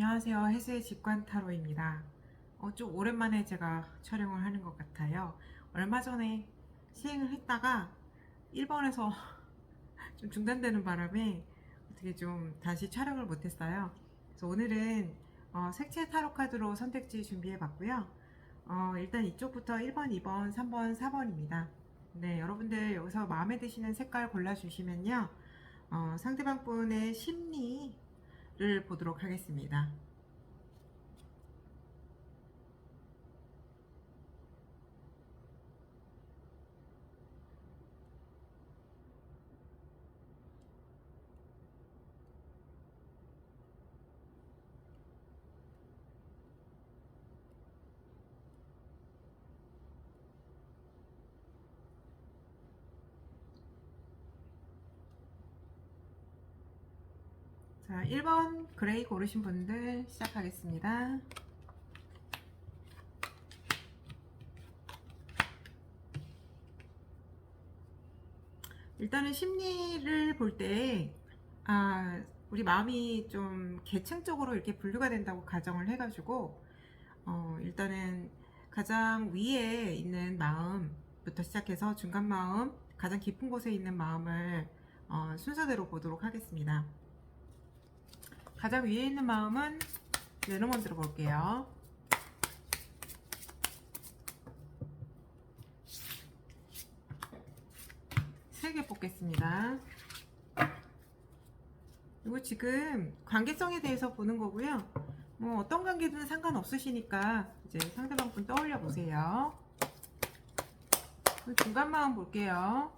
안녕하세요. 해수의 직관 타로입니다. 어, 좀 오랜만에 제가 촬영을 하는 것 같아요. 얼마 전에 시행을 했다가 1번에서 좀 중단되는 바람에 어떻게 좀 다시 촬영을 못했어요. 그래서 오늘은 어, 색채 타로 카드로 선택지 준비해 봤고요. 어, 일단 이쪽부터 1번, 2번, 3번, 4번입니다. 네, 여러분들 여기서 마음에 드시는 색깔 골라주시면요. 어, 상대방 분의 심리를 보도록 하겠습니다. 자, 1번 그레이 고르신 분들 시작하겠습니다. 일단은 심리를 볼 때, 아, 우리 마음이 좀 계층적으로 이렇게 분류가 된다고 가정을 해가지고, 어, 일단은 가장 위에 있는 마음부터 시작해서 중간 마음, 가장 깊은 곳에 있는 마음을 어, 순서대로 보도록 하겠습니다. 가장 위에 있는 마음은 레노먼드로 볼게요. 세 개 뽑겠습니다. 이거 지금 관계성에 대해서 보는 거고요. 뭐 어떤 관계든 상관없으시니까 이제 상대방 분 떠올려 보세요. 중간 마음 볼게요.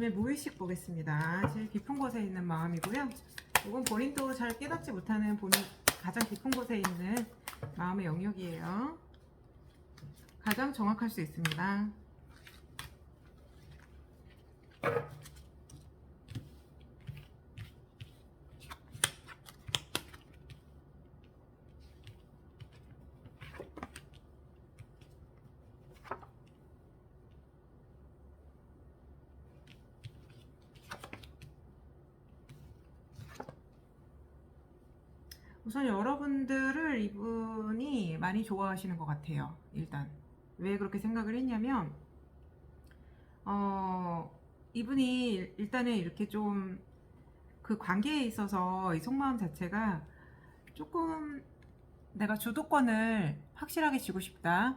다음에 무의식 보겠습니다. 제일 깊은 곳에 있는 마음이고요. 이건 본인도 잘 깨닫지 못하는 본인 가장 깊은 곳에 있는 마음의 영역이에요. 가장 정확할 수 있습니다. 여러분들을 이분이 많이 좋아하시는 것 같아요. 일단 왜 그렇게 생각을 했냐면 어 이분이 일단은 이렇게 좀 그 관계에 있어서 이 속마음 자체가 조금 내가 주도권을 확실하게 쥐고 싶다.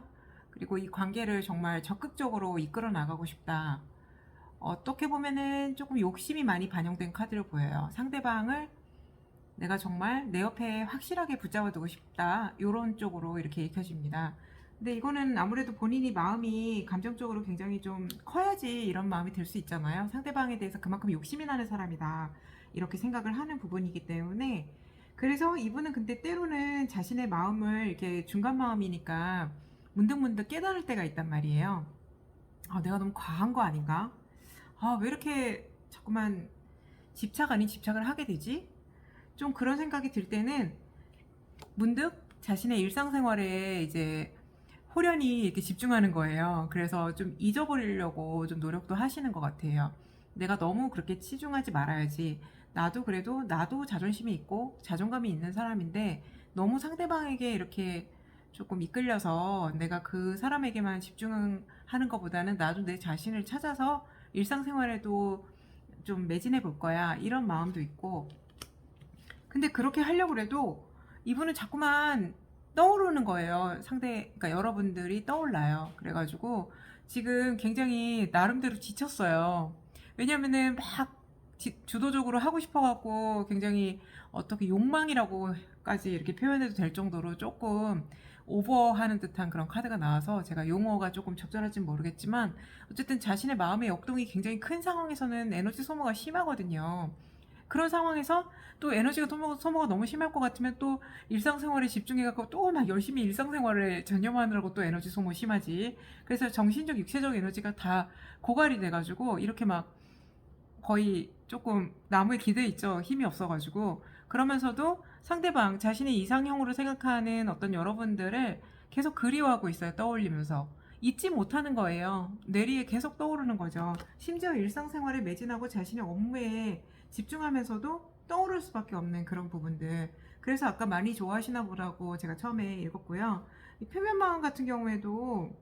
그리고 이 관계를 정말 적극적으로 이끌어 나가고 싶다. 어떻게 보면은 조금 욕심이 많이 반영된 카드를 보여요. 상대방을 내가 정말 내 옆에 확실하게 붙잡아 두고 싶다. 이런 쪽으로 이렇게 읽혀집니다. 근데 이거는 아무래도 본인이 마음이 감정적으로 굉장히 좀 커야지 이런 마음이 들 수 있잖아요. 상대방에 대해서 그만큼 욕심이 나는 사람이다. 이렇게 생각을 하는 부분이기 때문에 그래서 이분은 근데 때로는 자신의 마음을 이렇게 중간 마음이니까 문득문득 깨달을 때가 있단 말이에요. 아, 내가 너무 과한 거 아닌가? 아, 왜 이렇게 자꾸만 집착 아닌 집착을 하게 되지? 좀 그런 생각이 들 때는 문득 자신의 일상생활에 이제 호련히 이렇게 집중하는 거예요. 그래서 좀 잊어버리려고 좀 노력도 하시는 것 같아요. 내가 너무 그렇게 치중하지 말아야지. 나도 그래도 나도 자존심이 있고 자존감이 있는 사람인데 너무 상대방에게 이렇게 조금 이끌려서 내가 그 사람에게만 집중하는 것보다는 나도 내 자신을 찾아서 일상생활에도 좀 매진해 볼 거야. 이런 마음도 있고 근데 그렇게 하려고 해도 이분은 자꾸만 떠오르는 거예요. 상대, 그러니까 여러분들이 떠올라요. 그래가지고 지금 굉장히 나름대로 지쳤어요. 왜냐면은 막 지- 주도적으로 하고 싶어갖고 굉장히 어떻게 욕망이라고까지 이렇게 표현해도 될 정도로 조금 오버하는 듯한 그런 카드가 나와서 제가 용어가 조금 적절할지는 모르겠지만 어쨌든 자신의 마음의 역동이 굉장히 큰 상황에서는 에너지 소모가 심하거든요. 그런 상황에서 또 에너지가 소모, 소모가 너무 심할 것 같으면 또 일상생활에 집중해갖고 또 막 열심히 일상생활에 전념하느라고 또 에너지 소모 심하지. 그래서 정신적, 육체적 에너지가 다 고갈이 돼가지고 이렇게 막 거의 조금 나무에 기대 있죠. 힘이 없어가지고. 그러면서도 상대방, 자신의 이상형으로 생각하는 어떤 여러분들을 계속 그리워하고 있어요. 떠올리면서. 잊지 못하는 거예요. 뇌리에 계속 떠오르는 거죠. 심지어 일상생활에 매진하고 자신의 업무에 집중하면서도 떠오를 수밖에 없는 그런 부분들. 그래서 아까 많이 좋아하시나 보라고 제가 처음에 읽었고요. 이 표면 마음 같은 경우에도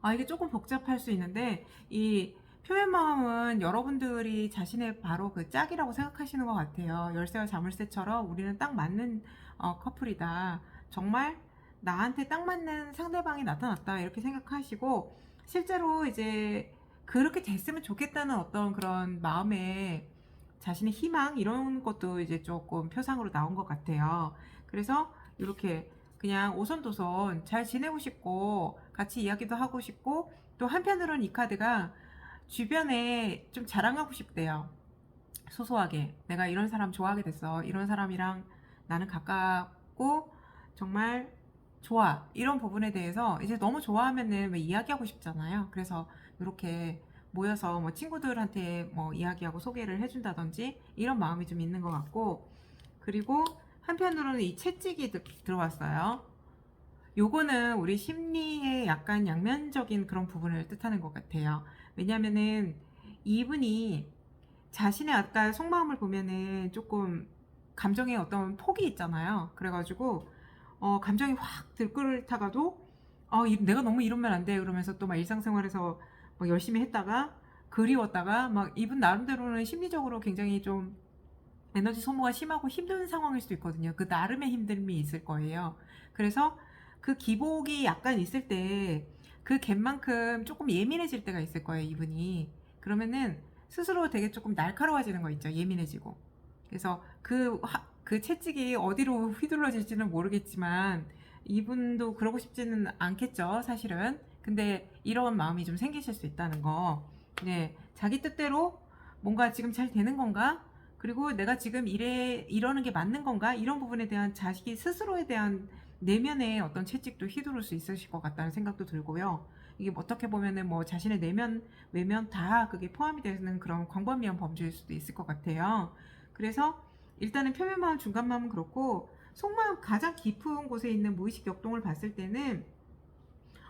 아 이게 조금 복잡할 수 있는데 이 표면 마음은 여러분들이 자신의 바로 그 짝이라고 생각하시는 것 같아요. 열쇠와 자물쇠처럼 우리는 딱 맞는 어, 커플이다. 정말 나한테 딱 맞는 상대방이 나타났다. 이렇게 생각하시고 실제로 이제 그렇게 됐으면 좋겠다는 어떤 그런 마음의 자신의 희망 이런 것도 이제 조금 표상으로 나온 것 같아요. 그래서 이렇게 그냥 오손도손 잘 지내고 싶고 같이 이야기도 하고 싶고 또 한편으로는 이 카드가 주변에 좀 자랑하고 싶대요. 소소하게 내가 이런 사람 좋아하게 됐어. 이런 사람이랑 나는 가깝고 정말 좋아. 이런 부분에 대해서 이제 너무 좋아하면은 왜 이야기하고 싶잖아요. 그래서 이렇게 모여서 뭐 친구들한테 뭐 이야기하고 소개를 해준다든지 이런 마음이 좀 있는 것 같고 그리고 한편으로는 이 채찍이 들- 들어왔어요. 요거는 우리 심리의 약간 양면적인 그런 부분을 뜻하는 것 같아요. 왜냐면은 이분이 자신의 아까 속마음을 보면은 조금 감정의 어떤 폭이 있잖아요. 그래가지고 어, 감정이 확 들끓다가도 어, 이- 내가 너무 이러면 안 돼. 그러면서 또 막 일상생활에서 막 열심히 했다가 그리웠다가 막 이분 나름대로는 심리적으로 굉장히 좀 에너지 소모가 심하고 힘든 상황일 수도 있거든요. 그 나름의 힘듦이 있을 거예요. 그래서 그 기복이 약간 있을 때 그 갭만큼 조금 예민해질 때가 있을 거예요, 이분이. 그러면은 스스로 되게 조금 날카로워지는 거 있죠, 예민해지고. 그래서 그, 하- 그 채찍이 어디로 휘둘러질지는 모르겠지만 이분도 그러고 싶지는 않겠죠, 사실은. 근데 이런 마음이 좀 생기실 수 있다는 거. 네. 자기 뜻대로 뭔가 지금 잘 되는 건가? 그리고 내가 지금 이래, 이러는 게 맞는 건가? 이런 부분에 대한 자식이 스스로에 대한 내면의 어떤 채찍도 휘두를 수 있으실 것 같다는 생각도 들고요. 이게 어떻게 보면은 뭐 자신의 내면, 외면 다 그게 포함이 되는 그런 광범위한 범주일 수도 있을 것 같아요. 그래서 일단은 표면 마음, 중간 마음은 그렇고 속마음 가장 깊은 곳에 있는 무의식 역동을 봤을 때는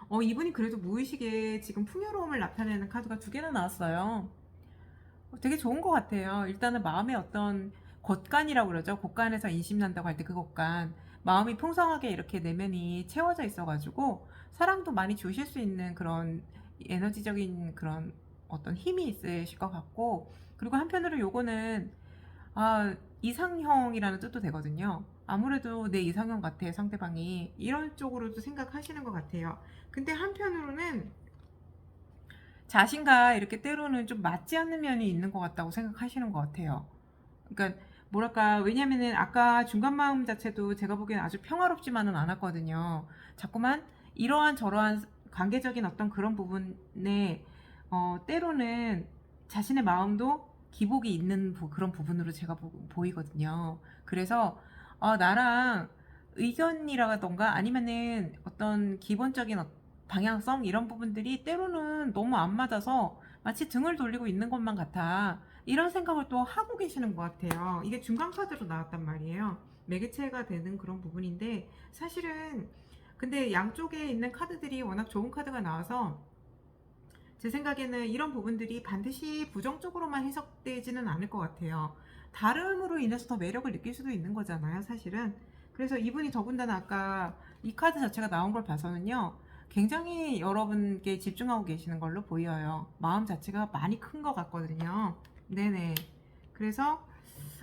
어, 이분이 그래도 무의식에 지금 풍요로움을 나타내는 카드가 두 개나 나왔어요. 어, 되게 좋은 것 같아요. 일단은 마음의 어떤 곳간이라고 그러죠. 곳간에서 인심 난다고 할 때 그 곳간. 마음이 풍성하게 이렇게 내면이 채워져 있어가지고 사랑도 많이 주실 수 있는 그런 에너지적인 그런 어떤 힘이 있으실 것 같고 그리고 한편으로 요거는 아, 이상형이라는 뜻도 되거든요. 아무래도 내 이상형 같아, 상대방이. 이런 쪽으로도 생각하시는 것 같아요. 근데 한편으로는 자신과 이렇게 때로는 좀 맞지 않는 면이 있는 것 같다고 생각하시는 것 같아요. 그러니까 뭐랄까 왜냐면은 아까 중간 마음 자체도 제가 보기엔 아주 평화롭지만은 않았거든요. 자꾸만 이러한 저러한 관계적인 어떤 그런 부분에 어, 때로는 자신의 마음도 기복이 있는 부- 그런 부분으로 제가 보, 이거든요 그래서 어, 나랑 의견이라던가 아니면은 어떤 기본적인 어- 방향성 이런 부분들이 때로는 너무 안 맞아서 마치 등을 돌리고 있는 것만 같아. 이런 생각을 또 하고 계시는 것 같아요. 이게 중간 카드로 나왔단 말이에요. 매개체가 되는 그런 부분인데 사실은 근데 양쪽에 있는 카드들이 워낙 좋은 카드가 나와서 제 생각에는 이런 부분들이 반드시 부정적으로만 해석되지는 않을 것 같아요. 다름으로 인해서 더 매력을 느낄 수도 있는 거잖아요, 사실은. 그래서 이분이 더군다나 아까 이 카드 자체가 나온 걸 봐서는요, 굉장히 여러분께 집중하고 계시는 걸로 보여요. 마음 자체가 많이 큰 것 같거든요. 네네. 그래서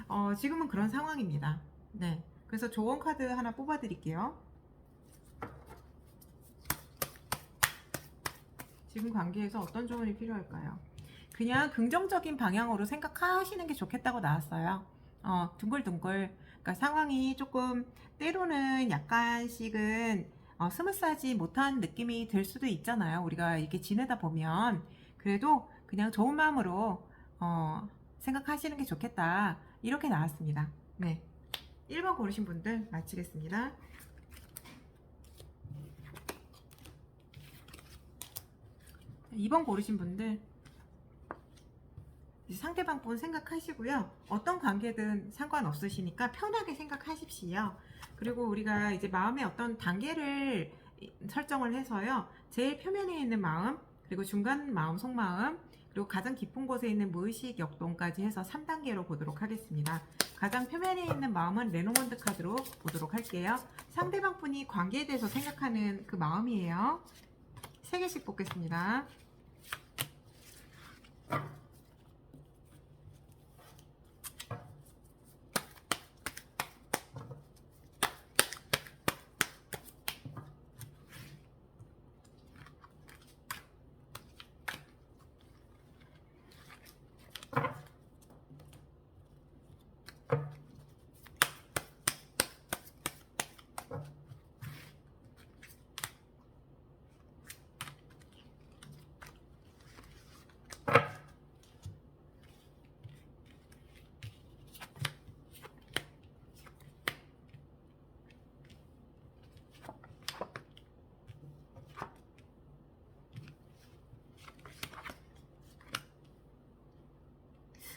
어, 지금은 그런 상황입니다. 네. 그래서 조언 카드 하나 뽑아 드릴게요. 지금 관계에서 어떤 조언이 필요할까요? 그냥 긍정적인 방향으로 생각하시는 게 좋겠다고 나왔어요. 어, 둥글둥글. 그러니까 상황이 조금 때로는 약간씩은 어, 스무스하지 못한 느낌이 들 수도 있잖아요. 우리가 이렇게 지내다 보면 그래도 그냥 좋은 마음으로 어, 생각하시는 게 좋겠다. 이렇게 나왔습니다. 네. 1번 고르신 분들 마치겠습니다. 2번 고르신 분들 상대방 분 생각하시고요. 어떤 관계든 상관없으시니까 편하게 생각하십시오. 그리고 우리가 이제 마음의 어떤 단계를 이- 설정을 해서요. 제일 표면에 있는 마음, 그리고 중간 마음, 속마음, 그리고 가장 깊은 곳에 있는 무의식 역동까지 해서 3단계로 보도록 하겠습니다. 가장 표면에 있는 마음은 레노먼드 카드로 보도록 할게요. 상대방 분이 관계에 대해서 생각하는 그 마음이에요. 3개씩 뽑겠습니다.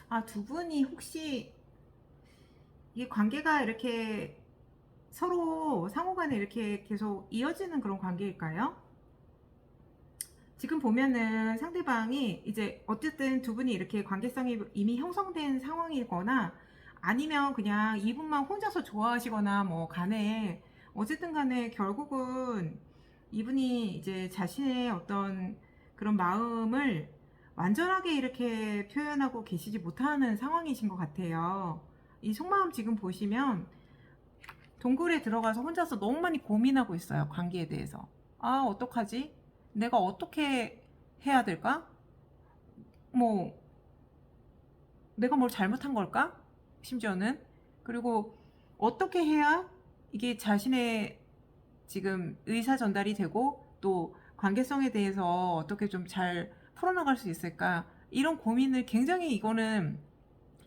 아, 두 분이 혹시 이 관계가 이렇게 서로 상호간에 이렇게 계속 이어지는 그런 관계일까요? 지금 보면은 상대방이 이제 어쨌든 두 분이 이렇게 관계성이 이미 형성된 상황이거나 아니면 그냥 이분만 혼자서 좋아하시거나 뭐 간에 어쨌든 간에 결국은 이분이 이제 자신의 어떤 그런 마음을 완전하게 이렇게 표현하고 계시지 못하는 상황이신 것 같아요. 이 속마음 지금 보시면 동굴에 들어가서 혼자서 너무 많이 고민하고 있어요. 관계에 대해서. 아, 어떡하지? 내가 어떻게 해야 될까? 뭐, 내가 뭘 잘못한 걸까? 심지어는. 그리고 어떻게 해야 이게 자신의 지금 의사 전달이 되고 또 관계성에 대해서 어떻게 좀 잘 풀어나갈 수 있을까? 이런 고민을 굉장히 이거는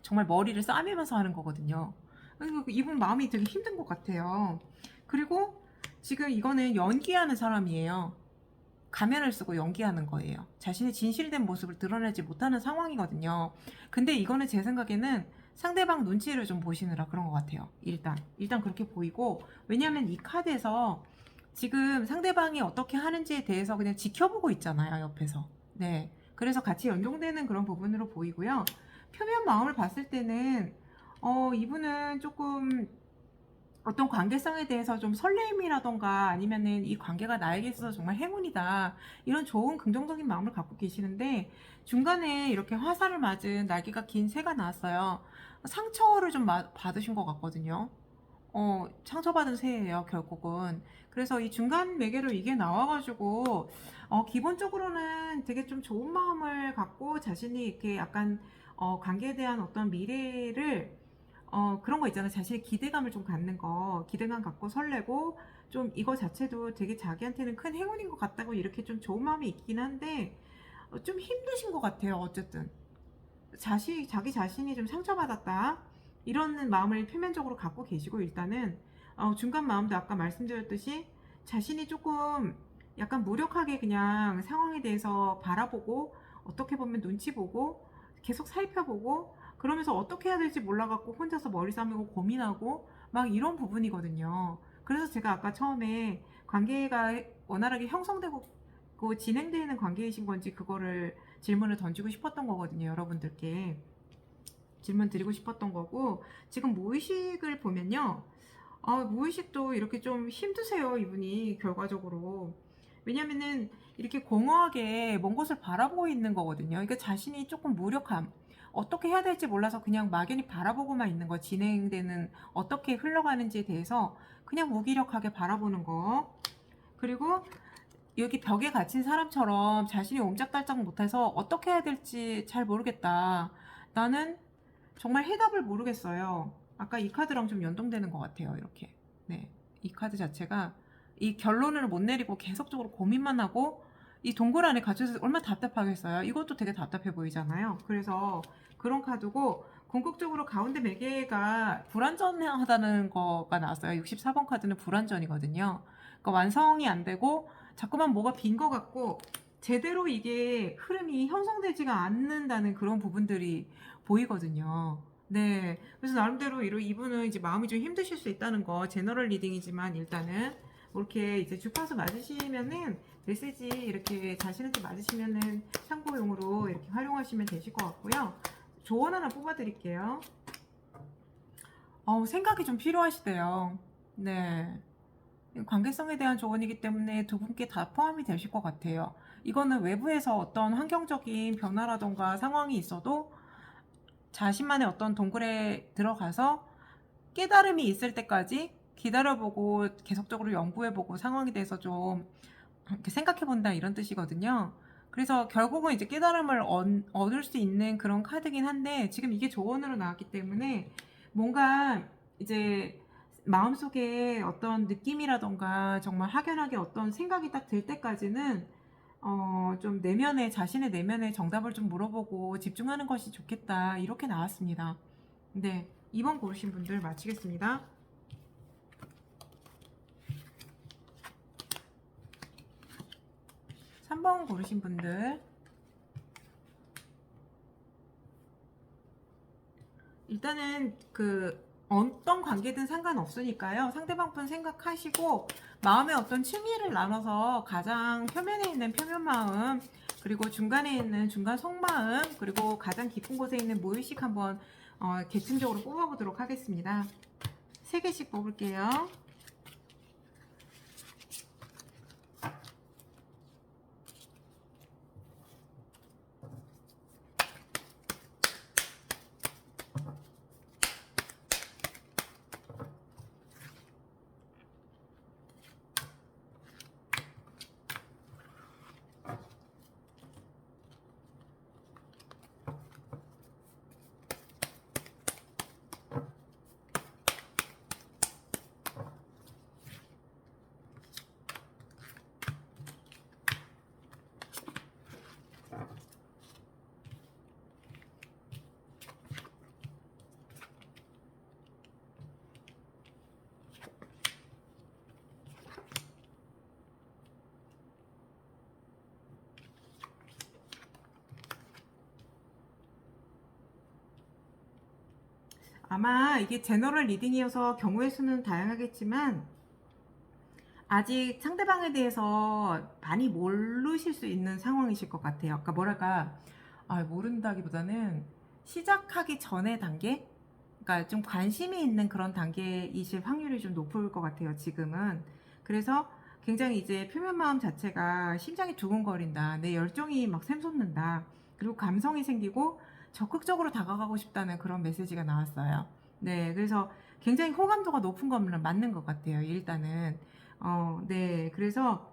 정말 머리를 싸매면서 하는 거거든요. 그리고 이분 마음이 되게 힘든 것 같아요. 그리고 지금 이거는 연기하는 사람이에요. 가면을 쓰고 연기하는 거예요. 자신의 진실된 모습을 드러내지 못하는 상황이거든요. 근데 이거는 제 생각에는 상대방 눈치를 좀 보시느라 그런 것 같아요. 일단. 일단 그렇게 보이고, 왜냐하면 이 카드에서 지금 상대방이 어떻게 하는지에 대해서 그냥 지켜보고 있잖아요, 옆에서. 네. 그래서 같이 연동되는 그런 부분으로 보이고요. 표면 마음을 봤을 때는, 어, 이분은 조금 어떤 관계성에 대해서 좀 설레임이라던가 아니면은 이 관계가 나에게 있어서 정말 행운이다. 이런 좋은 긍정적인 마음을 갖고 계시는데 중간에 이렇게 화살을 맞은 날개가 긴 새가 나왔어요. 상처를 좀 마- 받으신 것 같거든요. 어, 상처받은 새예요, 결국은. 그래서 이 중간 매개로 이게 나와가지고, 어, 기본적으로는 되게 좀 좋은 마음을 갖고 자신이 이렇게 약간, 어, 관계에 대한 어떤 미래를, 어, 그런 거 있잖아요. 자신의 기대감을 좀 갖는 거. 기대감 갖고 설레고, 좀 이거 자체도 되게 자기한테는 큰 행운인 것 같다고 이렇게 좀 좋은 마음이 있긴 한데, 어, 좀 힘드신 것 같아요, 어쨌든. 자시, 자기 자신이 좀 상처받았다. 이런 마음을 표면적으로 갖고 계시고 일단은 어, 중간 마음도 아까 말씀드렸듯이 자신이 조금 약간 무력하게 그냥 상황에 대해서 바라보고 어떻게 보면 눈치 보고 계속 살펴보고 그러면서 어떻게 해야 될지 몰라갖고 혼자서 머리 싸매고 고민하고 막 이런 부분이거든요. 그래서 제가 아까 처음에 관계가 원활하게 형성되고 그 진행되는 관계이신 건지 그거를 질문을 던지고 싶었던 거거든요. 여러분들께. 질문 드리고 싶었던 거고 지금 무의식을 보면요 아, 무의식도 이렇게 좀 힘드세요 이분이 결과적으로 왜냐면은 이렇게 공허하게 먼 곳을 바라보고 있는 거거든요 그러니까 자신이 조금 무력함 어떻게 해야 될지 몰라서 그냥 막연히 바라보고만 있는 거 진행되는 어떻게 흘러가는지에 대해서 그냥 무기력하게 바라보는 거 그리고 여기 벽에 갇힌 사람처럼 자신이 옴짝달짝 못해서 어떻게 해야 될지 잘 모르겠다 나는 정말 해답을 모르겠어요. 아까 이 카드랑 좀 연동되는 것 같아요. 이렇게. 네. 이 카드 자체가 이 결론을 못 내리고 계속적으로 고민만 하고 이 동굴 안에 갇혀서 얼마나 답답하겠어요. 이것도 되게 답답해 보이잖아요. 그래서 그런 카드고 궁극적으로 가운데 매개가 불완전하다는 거가 나왔어요. 64번 카드는 불완전이거든요. 그러니까 완성이 안 되고 자꾸만 뭐가 빈 것 같고 제대로 이게 흐름이 형성되지가 않는다는 그런 부분들이 보이거든요. 네. 그래서 나름대로 이분은 이제 마음이 좀 힘드실 수 있다는 거 제너럴 리딩이지만 일단은 이렇게 이제 주파수 맞으시면은 메시지 이렇게 자신한테 맞으시면은 참고용으로 이렇게 활용하시면 되실 것 같고요. 조언 하나 뽑아드릴게요. 어, 생각이 좀 필요하시대요. 네. 관계성에 대한 조언이기 때문에 두 분께 다 포함이 되실 것 같아요. 이거는 외부에서 어떤 환경적인 변화라던가 상황이 있어도 자신만의 어떤 동굴에 들어가서 깨달음이 있을 때까지 기다려보고 계속적으로 연구해보고 상황에 대해서 좀 생각해본다 이런 뜻이거든요. 그래서 결국은 이제 깨달음을 얻- 얻을 수 있는 그런 카드긴 한데 지금 이게 조언으로 나왔기 때문에 뭔가 이제 마음속에 어떤 느낌이라던가 정말 확연하게 어떤 생각이 딱 들 때까지는 어, 좀 내면에 자신의 내면에 정답을 좀 물어보고 집중하는 것이 좋겠다 이렇게 나왔습니다. 네, 2번 고르신 분들 마치겠습니다. 3번 고르신 분들 일단은 그 어떤 관계든 상관없으니까요. 상대방 분 생각하시고 마음의 어떤 층위를 나눠서 가장 표면에 있는 표면 마음 그리고 중간에 있는 중간 속마음 그리고 가장 깊은 곳에 있는 무의식 한번 어, 계층적으로 뽑아보도록 하겠습니다. 세 개씩 뽑을게요. 아마 이게 제너럴 리딩이어서 경우의 수는 다양하겠지만 아직 상대방에 대해서 많이 모르실 수 있는 상황이실 것 같아요. 아까 뭐랄까 아, 모른다기보다는 시작하기 전의 단계, 그러니까 좀 관심이 있는 그런 단계이실 확률이 좀 높을 것 같아요. 지금은 그래서 굉장히 이제 표면 마음 자체가 심장이 두근거린다, 내 열정이 막 샘솟는다, 그리고 감성이 생기고 적극적으로 다가가고 싶다는 그런 메시지가 나왔어요. 네, 그래서 굉장히 호감도가 높은 거는 맞는 것 같아요. 일단은. 어, 네, 그래서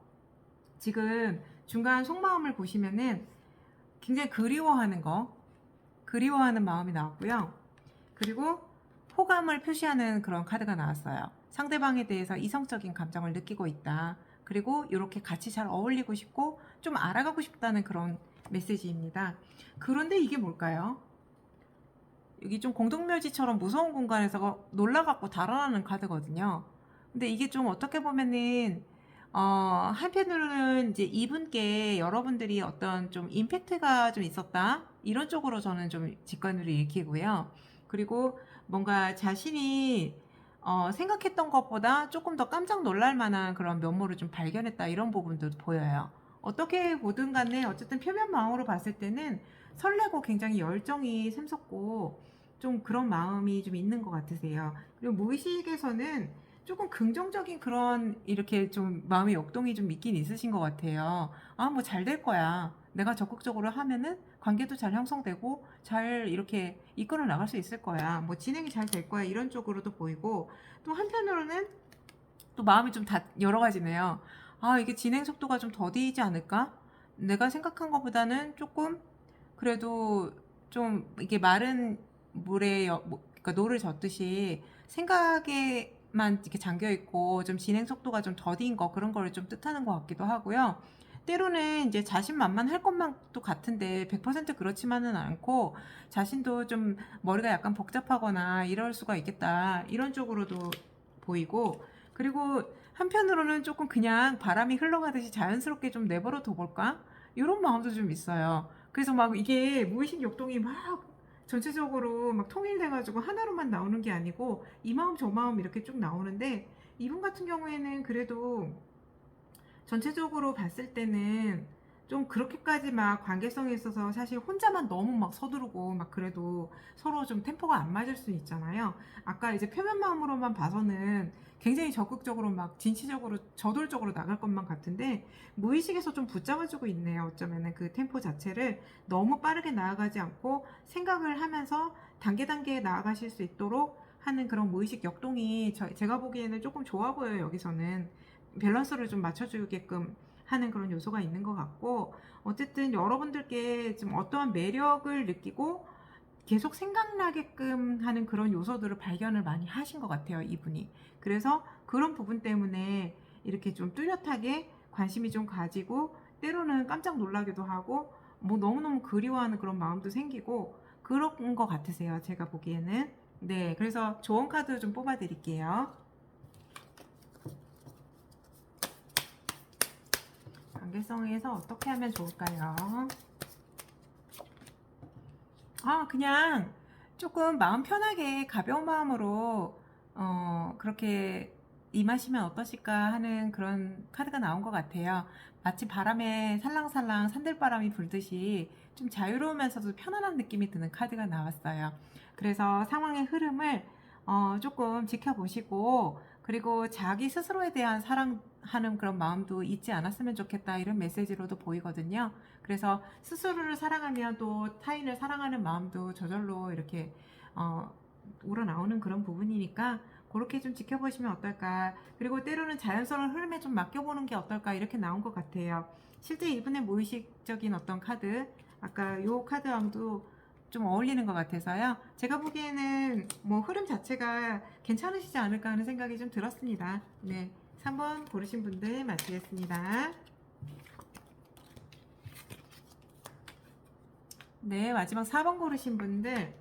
지금 중간 속마음을 보시면은 굉장히 그리워하는 거, 그리워하는 마음이 나왔고요. 그리고 호감을 표시하는 그런 카드가 나왔어요. 상대방에 대해서 이성적인 감정을 느끼고 있다. 그리고 이렇게 같이 잘 어울리고 싶고 좀 알아가고 싶다는 그런 메시지입니다. 그런데 이게 뭘까요? 여기 좀 공동묘지처럼 무서운 공간에서 놀라갖고 달아나는 카드거든요. 근데 이게 좀 어떻게 보면은 어, 한편으로는 이제 이분께 여러분들이 어떤 좀 임팩트가 좀 있었다 이런 쪽으로 저는 좀 직관으로 읽히고요. 그리고 뭔가 자신이 어, 생각했던 것보다 조금 더 깜짝 놀랄 만한 그런 면모를 좀 발견했다 이런 부분도 보여요. 어떻게 보든 간에 어쨌든 표면 마음으로 봤을 때는 설레고 굉장히 열정이 샘솟고 좀 그런 마음이 좀 있는 것 같으세요. 그리고 무의식에서는 조금 긍정적인 그런 이렇게 좀 마음의 역동이 좀 있긴 있으신 것 같아요. 아, 뭐 잘 될 거야. 내가 적극적으로 하면은 관계도 잘 형성되고 잘 이렇게 이끌어 나갈 수 있을 거야. 뭐 진행이 잘 될 거야. 이런 쪽으로도 보이고 또 한편으로는 또 마음이 좀 다 여러 가지네요. 아, 이게 진행 속도가 좀 더디지 않을까? 내가 생각한 것보다는 조금 그래도 좀 이게 마른 물에 여- 뭐, 그러니까 노를 젓듯이 생각에만 이렇게 잠겨 있고 좀 진행 속도가 좀 더딘 거 그런 거를 좀 뜻하는 것 같기도 하고요. 때로는 이제 자신만만 할 것만도 같은데 100% 그렇지만은 않고 자신도 좀 머리가 약간 복잡하거나 이럴 수가 있겠다 이런 쪽으로도 보이고 그리고 한편으로는 조금 그냥 바람이 흘러가듯이 자연스럽게 좀 내버려 둬볼까 이런 마음도 좀 있어요. 그래서 막 이게 무의식 역동이 막 전체적으로 막 통일돼가지고 하나로만 나오는 게 아니고 이 마음 저 마음 이렇게 쭉 나오는데 이분 같은 경우에는 그래도 전체적으로 봤을 때는 좀 그렇게까지 막 관계성에 있어서 사실 혼자만 너무 막 서두르고 막 그래도 서로 좀 템포가 안 맞을 수 있잖아요. 아까 이제 표면 마음으로만 봐서는 굉장히 적극적으로 막 진취적으로 저돌적으로 나갈 것만 같은데 무의식에서 좀 붙잡아주고 있네요. 어쩌면은 그 템포 자체를 너무 빠르게 나아가지 않고 생각을 하면서 단계 단계에 나아가실 수 있도록 하는 그런 무의식 역동이 저- 제가 보기에는 조금 좋아 보여요. 여기서는 밸런스를 좀 맞춰주게끔 하는 그런 요소가 있는 것 같고 어쨌든 여러분들께 좀 어떠한 매력을 느끼고 계속 생각나게끔 하는 그런 요소들을 발견을 많이 하신 것 같아요 이분이. 그래서 그런 부분 때문에 이렇게 좀 뚜렷하게 관심이 좀 가지고 때로는 깜짝 놀라기도 하고 뭐 너무너무 그리워하는 그런 마음도 생기고 그런 것 같으세요 제가 보기에는. 네 그래서 좋은 카드 좀 뽑아 드릴게요. 관계성에서 어떻게 하면 좋을까요? 아, 그냥 조금 마음 편하게 가벼운 마음으로 어, 그렇게 임하시면 어떠실까 하는 그런 카드가 나온 것 같아요. 마치 바람에 살랑살랑 산들바람이 불듯이 좀 자유로우면서도 편안한 느낌이 드는 카드가 나왔어요. 그래서 상황의 흐름을 어, 조금 지켜보시고 그리고 자기 스스로에 대한 사랑하는 그런 마음도 잊지 않았으면 좋겠다 이런 메시지로도 보이거든요. 그래서 스스로를 사랑하면 또 타인을 사랑하는 마음도 저절로 이렇게 어, 우러나오는 그런 부분이니까 그렇게 좀 지켜보시면 어떨까. 그리고 때로는 자연스러운 흐름에 좀 맡겨보는 게 어떨까 이렇게 나온 것 같아요. 실제 이분의 무의식적인 어떤 카드, 아까 요 카드랑도 좀 어울리는 것 같아서요. 제가 보기에는 뭐 흐름 자체가 괜찮으시지 않을까 하는 생각이 좀 들었습니다. 네. 3번 고르신 분들 마치겠습니다. 네, 마지막 4번 고르신 분들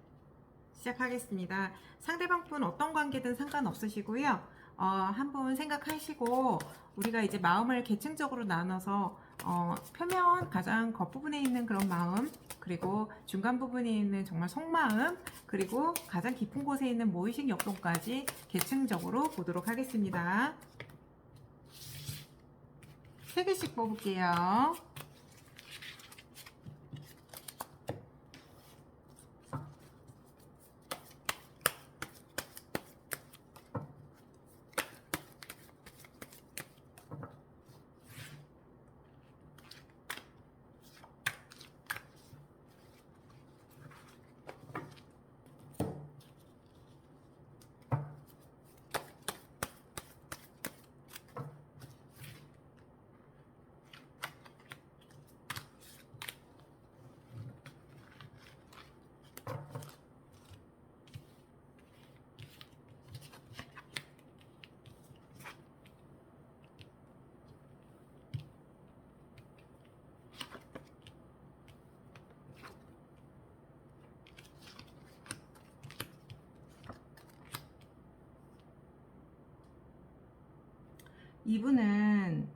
시작하겠습니다. 상대방 분 어떤 관계든 상관없으시고요. 어, 한 분 생각하시고 우리가 이제 마음을 계층적으로 나눠서 어, 표면 가장 겉부분에 있는 그런 마음 그리고 중간 부분에 있는 정말 속마음 그리고 가장 깊은 곳에 있는 무의식 역동까지 계층적으로 보도록 하겠습니다. 세 개씩 뽑을게요. 이분은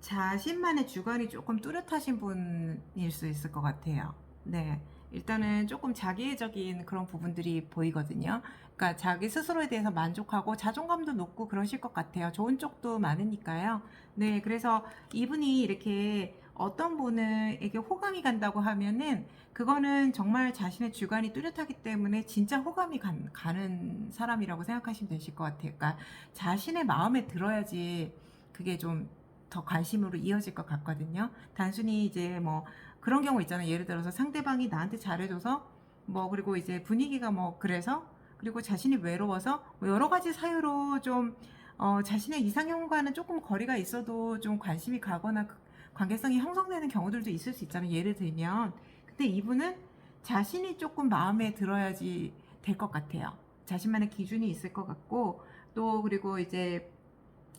자신만의 주관이 조금 뚜렷하신 분일 수 있을 것 같아요. 네. 일단은 조금 자기애적인 그런 부분들이 보이거든요. 그러니까 자기 스스로에 대해서 만족하고 자존감도 높고 그러실 것 같아요. 좋은 쪽도 많으니까요. 네. 그래서 이분이 이렇게 어떤 분에게 호감이 간다고 하면은 그거는 정말 자신의 주관이 뚜렷하기 때문에 진짜 호감이 간- 가는 사람이라고 생각하시면 되실 것 같아요. 그러니까 자신의 마음에 들어야지 그게 좀 더 관심으로 이어질 것 같거든요. 단순히 이제 뭐 그런 경우 있잖아요. 예를 들어서 상대방이 나한테 잘해줘서 뭐 그리고 이제 분위기가 뭐 그래서 그리고 자신이 외로워서 뭐 여러 가지 사유로 좀 어, 자신의 이상형과는 조금 거리가 있어도 좀 관심이 가거나 그- 관계성이 형성되는 경우들도 있을 수 있잖아요. 예를 들면 근데 이분은 자신이 조금 마음에 들어야지 될 것 같아요. 자신만의 기준이 있을 것 같고 또 그리고 이제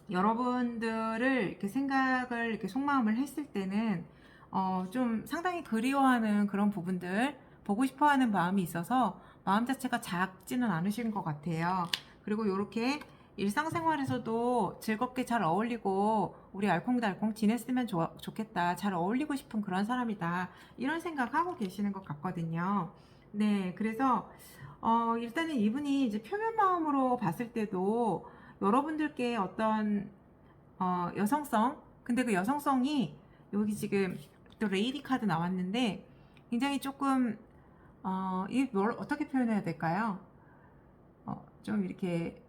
여러분들을 이렇게 생각을 이렇게 속마음을 했을 때는 어, 좀 상당히 그리워하는 그런 부분들 보고 싶어하는 마음이 있어서 마음 자체가 작지는 않으신 것 같아요. 그리고 이렇게 일상생활에서도 즐겁게 잘 어울리고 우리 알콩달콩 지냈으면 좋, 좋겠다. 잘 어울리고 싶은 그런 사람이다. 이런 생각하고 계시는 것 같거든요. 네, 그래서 어, 일단은 이분이 이제 표면 마음으로 봤을 때도 여러분들께 어떤 어, 여성성 근데 그 여성성이 여기 지금 또 레이디 카드 나왔는데 굉장히 조금 어, 이뭘 어떻게 표현해야 될까요? 어, 좀 이렇게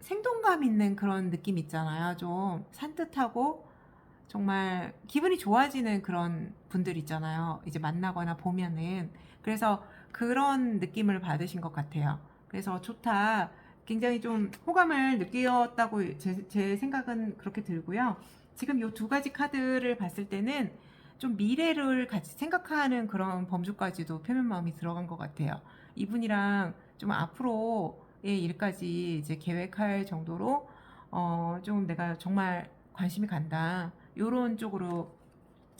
생동감 있는 그런 느낌 있잖아요. 좀 산뜻하고 정말 기분이 좋아지는 그런 분들 있잖아요. 이제 만나거나 보면은. 그래서 그런 느낌을 받으신 것 같아요. 그래서 좋다. 굉장히 좀 호감을 느꼈다고 제, 제 생각은 그렇게 들고요. 지금 이 두 가지 카드를 봤을 때는 좀 미래를 같이 생각하는 그런 범주까지도 표면 마음이 들어간 것 같아요. 이분이랑 좀 앞으로의 일까지 이제 계획할 정도로 어, 좀 내가 정말 관심이 간다. 요런 쪽으로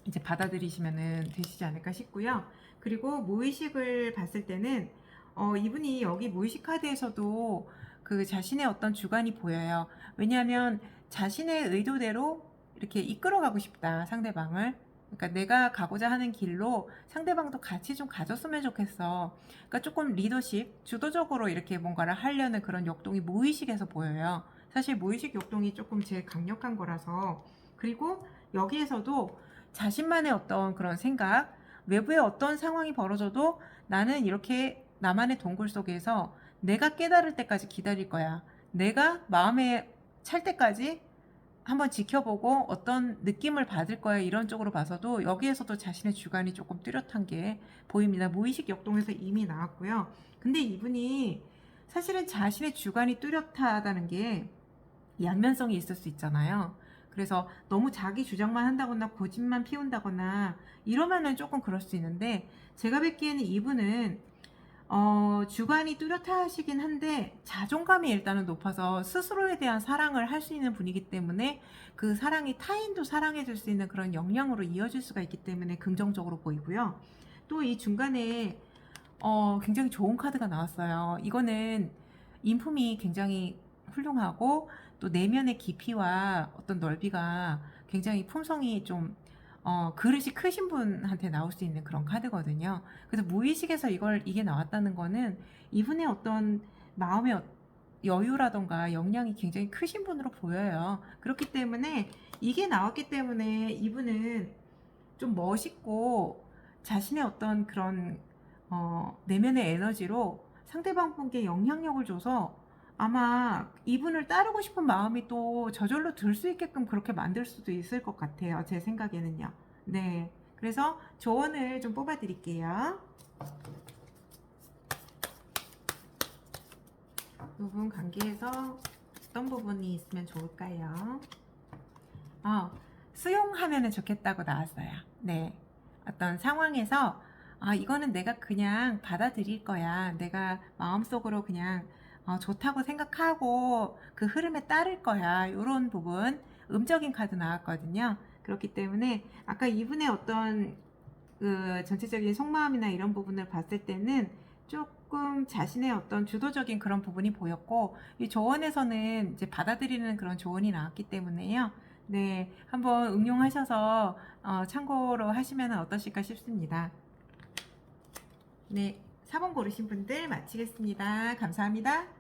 이제 받아들이시면 되시지 않을까 싶고요. 그리고 무의식을 봤을 때는 어, 이분이 여기 무의식 카드에서도 그 자신의 어떤 주관이 보여요. 왜냐하면 자신의 의도대로 이렇게 이끌어가고 싶다 상대방을. 그러니까 내가 가고자 하는 길로 상대방도 같이 좀 가졌으면 좋겠어. 그러니까 조금 리더십, 주도적으로 이렇게 뭔가를 하려는 그런 역동이 무의식에서 보여요. 사실 무의식 역동이 조금 제일 강력한 거라서. 그리고 여기에서도 자신만의 어떤 그런 생각, 외부에 어떤 상황이 벌어져도 나는 이렇게 나만의 동굴 속에서 내가 깨달을 때까지 기다릴 거야. 내가 마음에 찰 때까지 한번 지켜보고 어떤 느낌을 받을 거야. 이런 쪽으로 봐서도 여기에서도 자신의 주관이 조금 뚜렷한 게 보입니다. 무의식 역동에서 이미 나왔고요. 근데 이분이 사실은 자신의 주관이 뚜렷하다는 게 양면성이 있을 수 있잖아요. 그래서 너무 자기 주장만 한다거나 고집만 피운다거나 이러면은 조금 그럴 수 있는데 제가 뵙기에는 이분은 어, 주관이 뚜렷하시긴 한데 자존감이 일단은 높아서 스스로에 대한 사랑을 할 수 있는 분이기 때문에 그 사랑이 타인도 사랑해 줄 수 있는 그런 역량으로 이어질 수가 있기 때문에 긍정적으로 보이고요. 또 이 중간에 어, 굉장히 좋은 카드가 나왔어요. 이거는 인품이 굉장히 훌륭하고 또 내면의 깊이와 어떤 넓이가 굉장히 품성이 좀 어, 그릇이 크신 분한테 나올 수 있는 그런 카드거든요. 그래서 무의식에서 이걸 이게 나왔다는 거는 이분의 어떤 마음의 어- 여유라던가 역량이 굉장히 크신 분으로 보여요. 그렇기 때문에 이게 나왔기 때문에 이분은 좀 멋있고 자신의 어떤 그런 어, 내면의 에너지로 상대방 분께 영향력을 줘서 아마 이분을 따르고 싶은 마음이 또 저절로 들 수 있게끔 그렇게 만들 수도 있을 것 같아요. 제 생각에는요. 네. 그래서 조언을 좀 뽑아 드릴게요. 부분 관계에서 어떤 부분이 있으면 좋을까요? 어, 수용하면 좋겠다고 나왔어요. 네. 어떤 상황에서 아, 이거는 내가 그냥 받아들일 거야. 내가 마음속으로 그냥 어, 좋다고 생각하고 그 흐름에 따를 거야. 이런 부분 음적인 카드 나왔거든요. 그렇기 때문에 아까 이분의 어떤 그 전체적인 속마음이나 이런 부분을 봤을 때는 조금 자신의 어떤 주도적인 그런 부분이 보였고 이 조언에서는 이제 받아들이는 그런 조언이 나왔기 때문에요. 네, 한번 응용하셔서 어, 참고로 하시면 어떠실까 싶습니다. 네, 4번 고르신 분들 마치겠습니다. 감사합니다.